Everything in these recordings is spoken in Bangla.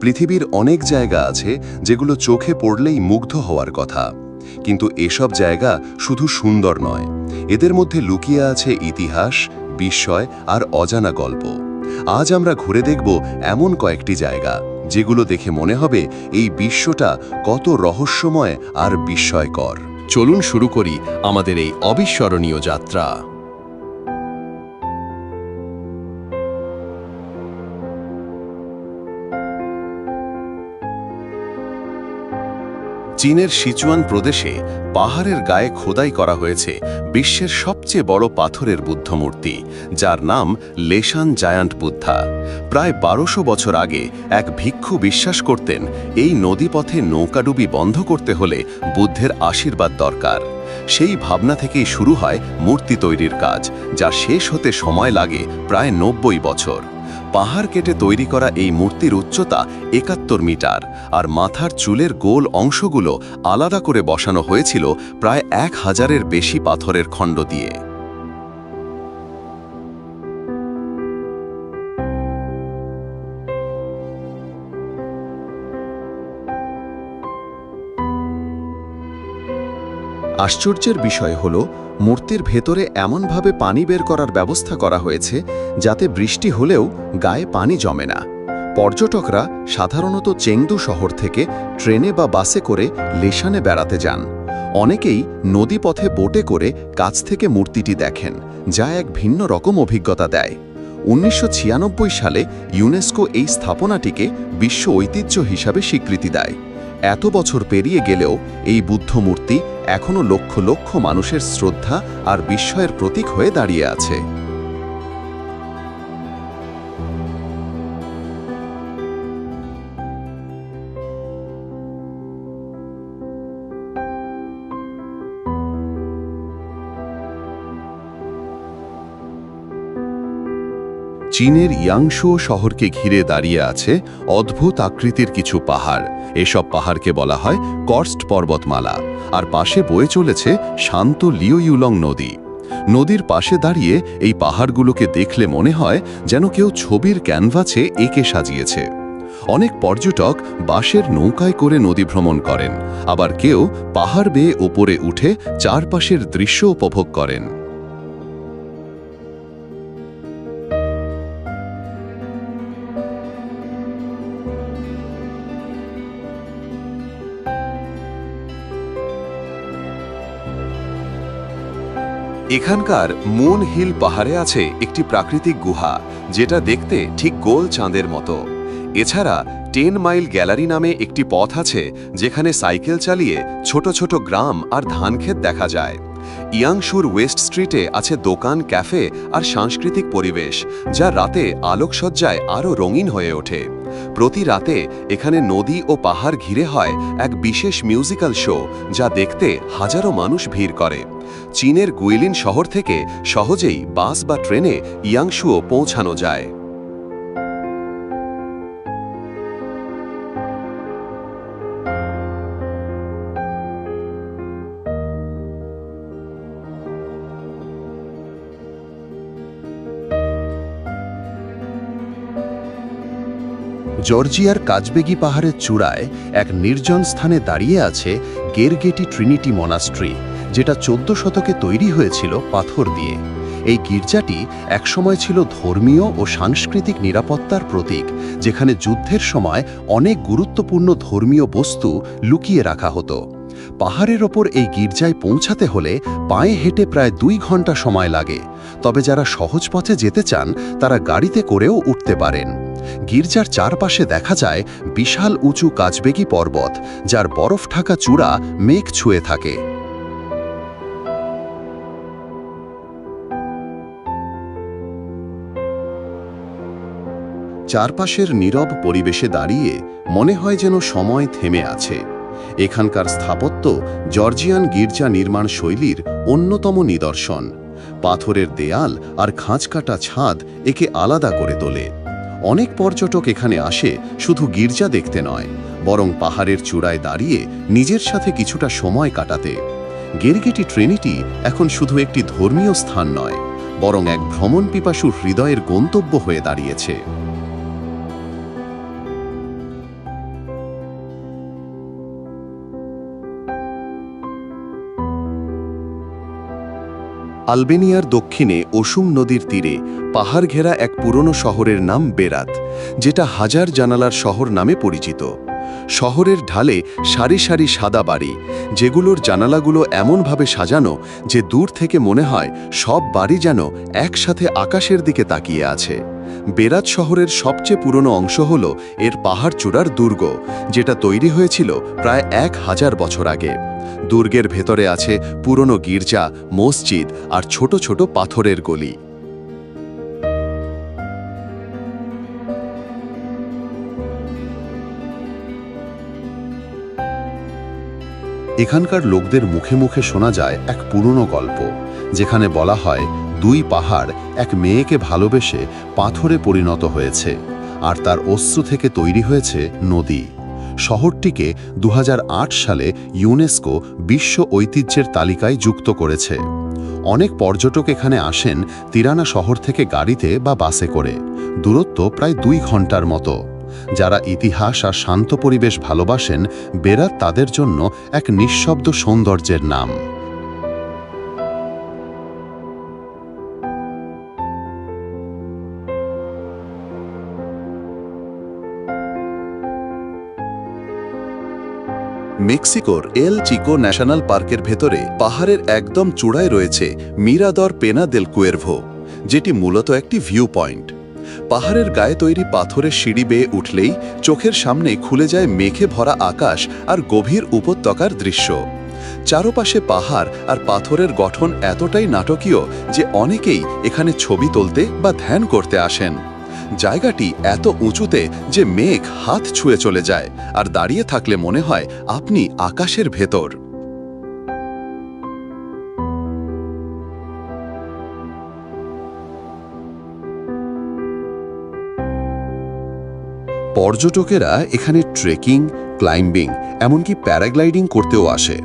পৃথিবীর অনেক জায়গা আছে যেগুলো চোখে পড়লেই মুগ্ধ হওয়ার কথা। কিন্তু এসব জায়গা শুধু সুন্দর নয়। এদের মধ্যে লুকিয়ে আছে ইতিহাস, বিস্ময় আর অজানা গল্প। আজ আমরা ঘুরে দেখব এমন কয়েকটি জায়গা যেগুলো দেখে মনে হবে এই বিশ্বটা কত রহস্যময় আর বিস্ময়কর। চলুন শুরু করি আমাদের এই অবিস্মরণীয় যাত্রা। চীনের সিচুয়ান প্রদেশে পাহাড়ের গায়ে খোদাই করা হয়েছে বিশ্বের সবচেয়ে বড় পাথরের বুদ্ধ মূর্তি যার নাম লেশান জায়ান্ট বুদ্ধা। প্রায় বারোশো বছর আগে এক ভিক্ষু বিশ্বাস করতেন, এই নদীপথে নৌকাডুবি বন্ধ করতে হলে বুদ্ধের আশীর্বাদ দরকার। সেই ভাবনা থেকেই শুরু হয় মূর্তি তৈরির কাজ, যা শেষ হতে সময় লাগে প্রায় নব্বই বছর। পাহাড় কেটে তৈরি করা এই মূর্তির উচ্চতা একাত্তর মিটার, আর মাথার চুলের গোল অংশগুলো আলাদা করে বসানো হয়েছিল প্রায় এক হাজারের বেশি পাথরের খণ্ড দিয়ে। আশ্চর্যের বিষয় হল, মূর্তির ভেতরে এমনভাবে পানি বের করার ব্যবস্থা করা হয়েছে যাতে বৃষ্টি হলেও গায়ে পানি জমে না। পর্যটকরা সাধারণত চেংদু শহর থেকে ট্রেনে বা বাসে করে লেশানে বেড়াতে যান। অনেকেই নদীপথে বোটে করে কাছ থেকে মূর্তিটি দেখেন, যা এক ভিন্ন রকম অভিজ্ঞতা দেয়। উনিশশো ছিয়ানব্বই সালে ইউনেস্কো এই স্থাপনাটিকে বিশ্ব ঐতিহ্য হিসাবে স্বীকৃতি দেয়। এত বছর পেরিয়ে গেলেও এই বুদ্ধমূর্তি এখনও লক্ষ লক্ষ মানুষের শ্রদ্ধা আর বিস্ময়ের প্রতীক হয়ে দাঁড়িয়ে আছে। চীনের ইয়াংশো শহরকে ঘিরে দাঁড়িয়ে আছে অদ্ভুত আকৃতির কিছু পাহাড়। এসব পাহাড়কে বলা হয় কর্স্ট পর্বতমালা। আর পাশে বয়ে চলেছে শান্ত লিও ইউলং নদী। নদীর পাশে দাঁড়িয়ে এই পাহাড়গুলোকে দেখলে মনে হয় যেন কেউ ছবির ক্যানভাসে এঁকে সাজিয়েছে। অনেক পর্যটক বাঁশের নৌকায় করে নদী ভ্রমণ করেন। আবার কেউ পাহাড় বেয়ে ওপরে উঠে চারপাশের দৃশ্য উপভোগ করেন। এখানকার মুন হিল পাহাড়ে আছে একটি প্রাকৃতিক গুহা, যেটা দেখতে ঠিক গোল চাঁদের মতো। এছাড়া টেন মাইল গ্যালারি নামে একটি পথ আছে, যেখানে সাইকেল চালিয়ে ছোট ছোট গ্রাম আর ধানক্ষেত দেখা যায়। ইয়াংশুর ওয়েস্ট স্ট্রিটে আছে দোকান, ক্যাফে আর সাংস্কৃতিক পরিবেশ, যা রাতে আলোকসজ্জায় আরও রঙিন হয়ে ওঠে। প্রতি রাতে এখানে নদী ও পাহাড় ঘিরে হয় এক বিশেষ মিউজিক্যাল শো, যা দেখতে হাজারো মানুষ ভিড় করে। চীনের গুইলিন শহর থেকে সহজেই বাস বা ট্রেনে ইয়াংশুও পৌঁছানো যায়। জর্জিয়ার কাজবেগি পাহাড়ের চূড়ায় এক নির্জন স্থানে দাঁড়িয়ে আছে গেরগেটি ট্রিনিটি মনাস্ট্রি, যেটা চোদ্দ শতকে তৈরি হয়েছিল পাথর দিয়ে। এই গির্জাটি একসময় ছিল ধর্মীয় ও সাংস্কৃতিক নিরাপত্তার প্রতীক, যেখানে যুদ্ধের সময় অনেক গুরুত্বপূর্ণ ধর্মীয় বস্তু লুকিয়ে রাখা হতো। পাহাড়ের ওপর এই গির্জায় পৌঁছাতে হলে পায়ে হেঁটে প্রায় দুই ঘণ্টা সময় লাগে, তবে যারা সহজ পথে যেতে চান, তারা গাড়িতে করেও উঠতে পারেন। গির্জার চারপাশে দেখা যায় বিশাল উঁচু কাজবেগি পর্বত, যার বরফ ঢাকা চূড়া মেঘ ছুঁয়ে থাকে। চারপাশের নীরব পরিবেশে দাঁড়িয়ে মনে হয় যেন সময় থেমে আছে। এখানকার স্থাপত্য জর্জিয়ান গির্জা নির্মাণ শৈলীর অন্যতম নিদর্শন। পাথরের দেয়াল আর খাঁজকাটা ছাদ একে আলাদা করে তোলে। অনেক পর্যটক এখানে আসে শুধু গির্জা দেখতে নয়, বরং পাহাড়ের চূড়ায় দাঁড়িয়ে নিজের সাথে কিছুটা সময় কাটাতে। গেরগেটি ট্রেনিটি এখন শুধু একটি ধর্মীয় স্থান নয়, বরং এক ভ্রমণ পিপাসুর হৃদয়ের গন্তব্য হয়ে দাঁড়িয়েছে। আলবেনিয়ার দক্ষিণে অসুম নদীর তীরে পাহাড় ঘেরা এক পুরনো শহরের নাম বেরাত, যেটা হাজার জানালার শহর নামে পরিচিত। শহরের ঢালে সারি সারি সাদা বাড়ি, যেগুলোর জানালাগুলো এমনভাবে সাজানো যে দূর থেকে মনে হয় সব বাড়ি যেন একসাথে আকাশের দিকে তাকিয়ে আছে। বেরাত শহরের সবচেয়ে পুরনো অংশ হল এর পাহাড় চূড়ার দুর্গ, যেটা তৈরি হয়েছিল প্রায় এক হাজার বছর আগে। দুর্গের ভেতরে আছে পুরনো গির্জা, মসজিদ আর ছোট ছোট পাথরের গলি। এখানকার লোকদের মুখে মুখে শোনা যায় এক পুরনো গল্প, যেখানে বলা হয় দুই পাহাড় এক মেয়েকে ভালোবেসে পাথরে পরিণত হয়েছে আর তার অশ্রু থেকে তৈরি হয়েছে নদী। শহরটিকে দুহাজার আট সালে ইউনেস্কো বিশ্ব ঐতিহ্যের তালিকায় যুক্ত করেছে। অনেক পর্যটক এখানে আসেন তিরানা শহর থেকে গাড়িতে বা বাসে করে। দূরত্ব প্রায় দুই ঘণ্টার মতো। যারা ইতিহাস আর শান্ত পরিবেশ ভালোবাসেন, বেরাত তাদের জন্য এক নিঃশব্দ সৌন্দর্যের নাম। মেক্সিকোর এল চিকো ন্যাশনাল পার্কের ভেতরে পাহাড়ের একদম চূড়ায় রয়েছে মিরাদর পেনা দেল কুয়েরভো যেটি মূলত একটি ভিউ পয়েন্ট পাহাড়ের গায়ে তৈরি পাথরের সিঁড়ি বেয়ে উঠলেই চোখের সামনে খুলে যায় মেঘে ভরা আকাশ আর গভীর উপত্যকার দৃশ্য। চারপাশে পাহাড় আর পাথরের গঠন এতটাই নাটকীয় যে অনেকেই এখানে ছবি তুলতে বা ধ্যান করতে আসেন। জায়গাটি এত উঁচুতে যে মেঘ হাত ছুঁয়ে চলে যায়, আর দাঁড়িয়ে থাকলে মনে হয় আপনি আকাশের ভেতর। পর্যটকেরা এখানে ট্রেকিং ক্লাইম্বিং এমনকি প্যারাগ্লাইডিং করতেও আসে।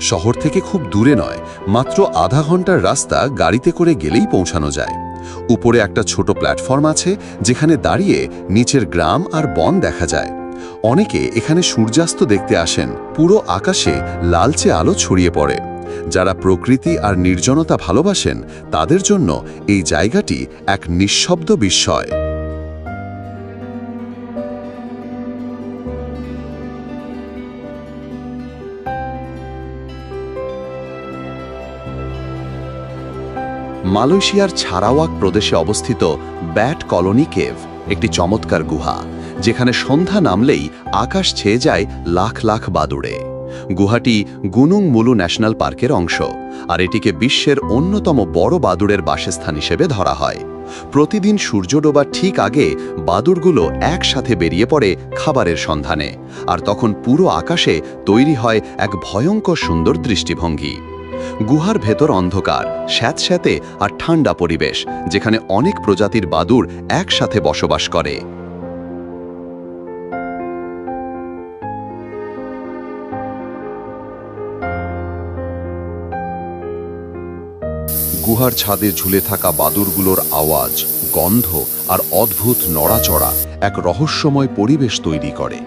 শহর থেকে খুব দূরে নয়, মাত্র আধা ঘণ্টার রাস্তা গাড়িতে করে গেলেই পৌঁছানো যায়। উপরে একটা ছোট প্ল্যাটফর্ম আছে যেখানে দাঁড়িয়ে নিচের গ্রাম আর বন দেখা যায়। অনেকে এখানে সূর্যাস্ত দেখতে আসেন। পুরো আকাশে লালচে আলো ছড়িয়ে পড়ে। যারা প্রকৃতি আর নির্জনতা ভালোবাসেন, তাদের জন্য এই জায়গাটি এক নিঃশব্দ বিস্ময়। মালয়েশিয়ার ছাড়াওয়াক প্রদেশে অবস্থিত ব্যাট কলোনি কেভ, একটি চমৎকার গুহা, যেখানে সন্ধ্যা নামলেই আকাশ ছেয়ে যায় লাখ লাখ বাদুড়ে। গুহাটি গুনুং মুলু ন্যাশনাল পার্কের অংশ, আর এটিকে বিশ্বের অন্যতম বড় বাদুড়ের বাসস্থান হিসেবে ধরা হয়। প্রতিদিন সূর্য ডোবার ঠিক আগে বাদুড়গুলো একসাথে বেরিয়ে পড়ে খাবারের সন্ধানে, আর তখন পুরো আকাশে তৈরি হয় এক ভয়ঙ্কর সুন্দর দৃষ্টিভঙ্গি। গুহার ভেতর অন্ধকার স্যাঁতস্যাঁতে আর ঠান্ডা পরিবেশ, যেখানে অনেক প্রজাতির বাদুর একসাথে বসবাস করে। গুহার ছাদে ঝুলে থাকা বাদুরগুলোর আওয়াজ, গন্ধ আর অদ্ভুত নড়াচড়া এক রহস্যময় পরিবেশ তৈরি করে।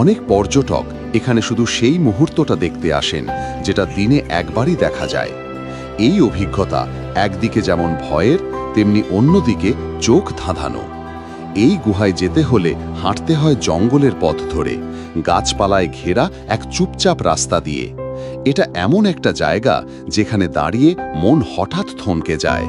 অনেক পর্যটক এখানে শুধু সেই মুহূর্তটা দেখতে আসেন, যেটা দিনে একবারই দেখা যায়। এই অভিজ্ঞতা একদিকে যেমন ভয়ের, তেমনি অন্যদিকে চোখ ধাঁধানো। এই গুহায় যেতে হলে হাঁটতে হয় জঙ্গলের পথ ধরে, গাছপালায় ঘেরা এক চুপচাপ রাস্তা দিয়ে। এটা এমন একটা জায়গা যেখানে দাঁড়িয়ে মন হঠাৎ থমকে যায়।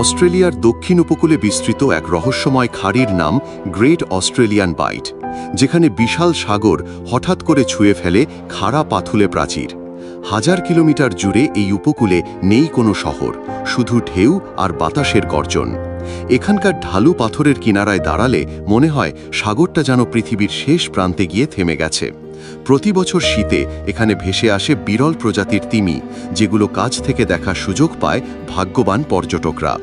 অস্ট্রেলিয়ার দক্ষিণ উপকূলে বিস্তৃত এক রহস্যময় খাড়ির নাম গ্রেট অস্ট্রেলিয়ান বাইট, যেখানে বিশাল সাগর হঠাৎ করে ছুঁয়ে ফেলে খাড়া পাথুলে প্রাচীর। হাজার কিলোমিটার জুড়ে এই উপকূলে নেই কোনো শহর, শুধু ঢেউ আর বাতাসের গর্জন। এখানকার ঢালু পাথরের কিনারায় দাঁড়ালে মনে হয় সাগরটা যেন পৃথিবীর শেষ প্রান্তে গিয়ে থেমে গেছে। প্রতি বছর শীতে এখানে ভেসে আসে বিরল প্রজাতির তিমি, যেগুলো কাছ থেকে দেখার সুযোগ পায় ভাগ্যবান পর্যটকরা।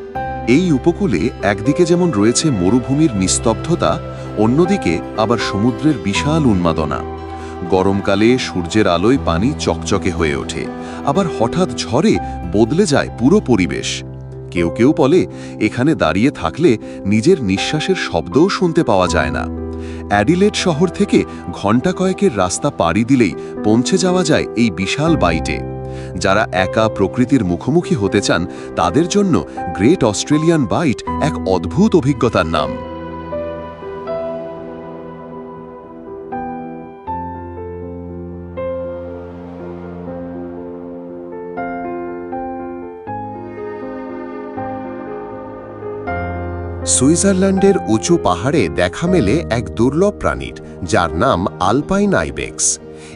এই উপকূলে একদিকে যেমন রয়েছে মরুভূমির নিস্তব্ধতা, অন্যদিকে আবার সমুদ্রের বিশাল উন্মাদনা। গরমকালে সূর্যের আলোয় পানি চকচকে হয়ে ওঠে, আবার হঠাৎ ঝড়ে বদলে যায় পুরো পরিবেশ। কেউ কেউ বলে, এখানে দাঁড়িয়ে থাকলে নিজের নিঃশ্বাসের শব্দও শুনতে পাওয়া যায় না। অ্যাডিলেট শহর থেকে ঘণ্টা কয়েকের রাস্তা পাড়ি দিলেই পৌঁছে যাওয়া যায় এই বিশাল বাইটে। যারা একা প্রকৃতির মুখোমুখি হতে চান, তাদের জন্য গ্রেট অস্ট্রেলিয়ান বাইট এক অদ্ভুত অভিজ্ঞতার নাম। সুইজারল্যান্ডের উঁচু পাহাড়ে দেখা মেলে এক দুর্লভ প্রাণীর, যার নাম আলপাইন আইবেক্স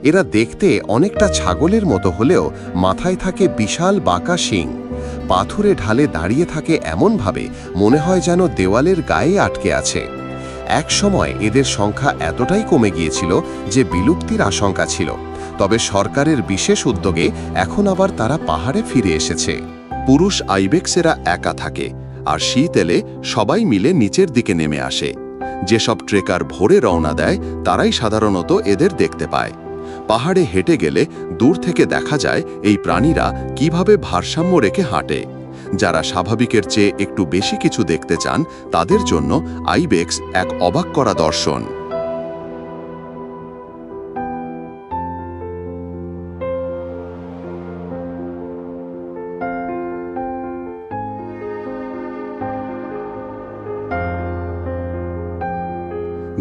এরা দেখতে অনেকটা ছাগলের মতো হলেও মাথায় থাকে বিশাল বাঁকা শিং। পাথুরে ঢালে দাঁড়িয়ে থাকে এমনভাবে মনে হয় যেন দেওয়ালের গায়ে আটকে আছে। এক সময় এদের সংখ্যা এতটাই কমে গিয়েছিল যে বিলুপ্তির আশঙ্কা ছিল। তবে সরকারের বিশেষ উদ্যোগে এখন আবার তারা পাহাড়ে ফিরে এসেছে। পুরুষ আইবেক্সেরা একা থাকে। আর শীত এলে সবাই মিলে নিচের দিকে নেমে আসে। যেসব ট্রেকার ভোরে রওনা দেয়, তারাই সাধারণত এদের দেখতে পায়। পাহাড়ে হেঁটে গেলে দূর থেকে দেখা যায় এই প্রাণীরা কীভাবে ভারসাম্য রেখে হাঁটে। যারা স্বাভাবিকের চেয়ে একটু বেশি কিছু দেখতে চান, তাদের জন্য আইবেক্স এক অবাক করা দর্শন।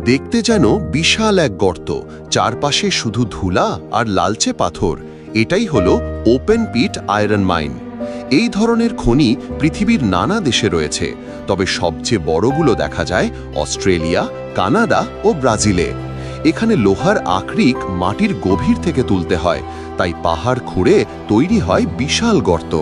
দেখতে যেন বিশাল এক গর্ত, চারপাশে শুধু ধুলা আর লালচে পাথর। এটাই হলো ওপেন পিট আয়রন মাইন। এই ধরনের খনি পৃথিবীর নানা দেশে রয়েছে, তবে সবচেয়ে বড়গুলো দেখা যায় অস্ট্রেলিয়া, কানাডা ও ব্রাজিলে। এখানে লোহার আকরিক মাটির গভীর থেকে তুলতে হয়, তাই পাহাড় খুঁড়ে তৈরি হয় বিশাল গর্ত।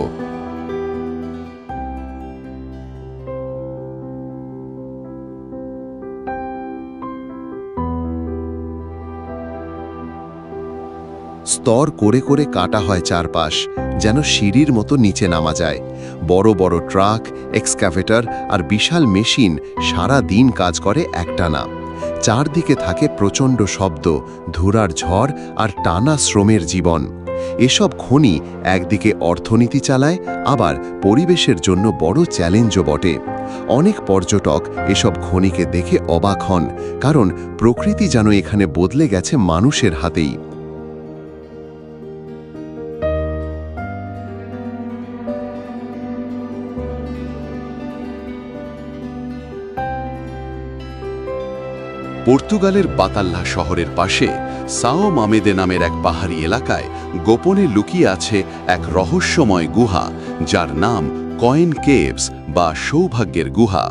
স্তর করে করে কাটা হয় চারপাশ, যেন সিঁড়ির মতো নিচে নামা যায়। বড় বড় ট্রাক, এক্সক্যাভেটর আর বিশাল মেশিন সারা দিন কাজ করে একটানা। চারদিকে থাকে প্রচণ্ড শব্দ, ধুরার ঝড় আর টানা শ্রমের জীবন। এসব খনি একদিকে অর্থনীতি চালায়, আবার পরিবেশের জন্য বড় চ্যালেঞ্জও বটে। অনেক পর্যটক এসব খনিকে দেখে অবাক হন, কারণ প্রকৃতি যেন এখানে বদলে গেছে মানুষের হাতেই। পর্তুগালের বাতাল্লা শহরের পাশে সাও মামেদে নামের এক পাহাড়ি এলাকায় গোপনে লুকিয়ে আছে এক রহস্যময় গুহা, যার নাম কয়েন কেভস বা সৌভাগ্যের গুহা।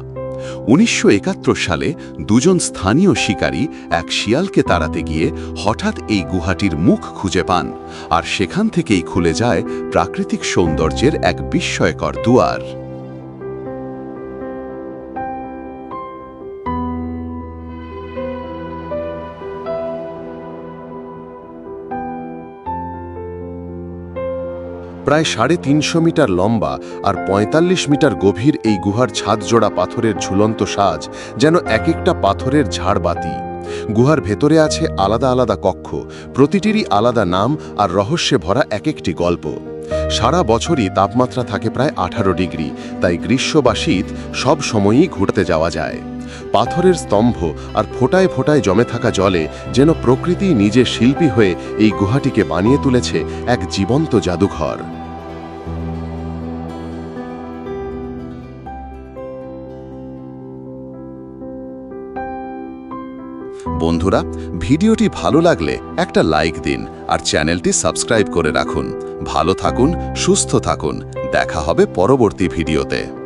উনিশশো একাত্তর সালে দুজন স্থানীয় শিকারী এক শিয়ালকে তাড়াতে গিয়ে হঠাৎ এই গুহাটির মুখ খুঁজে পান আর সেখান থেকেই খুলে যায় প্রাকৃতিক সৌন্দর্যের এক বিস্ময়কর দুয়ার। প্রায় সাড়ে তিনশো মিটার লম্বা আর ৪৫ মিটার গভীর এই গুহার ছাদজোড়া পাথরের ঝুলন্ত সাজ যেন এক একটা পাথরের ঝাড়বাতি গুহার ভেতরে আছে আলাদা আলাদা কক্ষ, প্রতিটিরই আলাদা নাম আর রহস্যে ভরা এক একটি গল্প। সারা বছরই তাপমাত্রা থাকে প্রায় আঠারো ডিগ্রি, তাই গ্রীষ্ম বা শীত সব সময়ই ঘুরতে যাওয়া যায়। পাথরের স্তম্ভ আর ফোটায় ফোটায় জমে থাকা জলে যেন প্রকৃতি নিজে শিল্পী হয়ে এই গুহাটিকে বানিয়ে তুলেছে এক জীবন্ত জাদুঘর। বন্ধুরা, ভিডিওটি ভালো লাগলে একটা লাইক দিন আর চ্যানেলটি সাবস্ক্রাইব করে রাখুন। ভালো থাকুন সুস্থ থাকুন। দেখা হবে পরবর্তী ভিডিওতে।